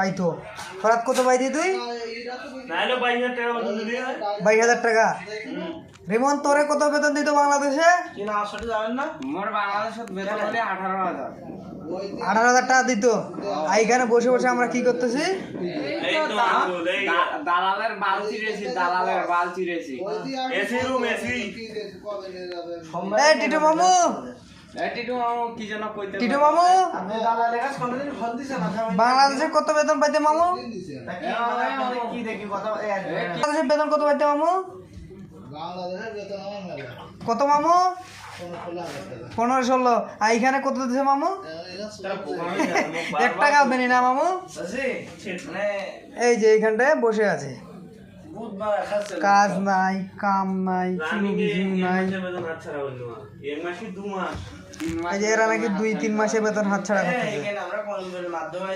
পাইতো। ফরাত কত পাইতি তুই? বাইশ হাজার টাকা রিমন তোরে কত বেতন দিত বাংলাদেশে? আঠারো হাজার। টাকা দিত। আর এইখানে বসে বসে আমরা কি করতেছি? দালালের বাল চিরেছি দালালের বাল চিরেছি এসি রুম এসি। এই টিটু মামু! বাংলাদেশে কত বেতন পাইতে মামু? কি দেখি বেতন কত পাইতে মামু? কত মামু? পনেরো ষোলো। আর এইখানে কত দিতেছে মামু? এক টাকা বেনি না মামু? মানে এই যে এইখানটায় বসে আছে। কাজ নাই কাম নাই কিছু নাই। বেতন হাত ছাড়া হইল এক মাসে দু মাস। তিন মাস এই যে এরা নাকি দুই তিন মাসে বেতন হাত ছাড়া মাধ্যমে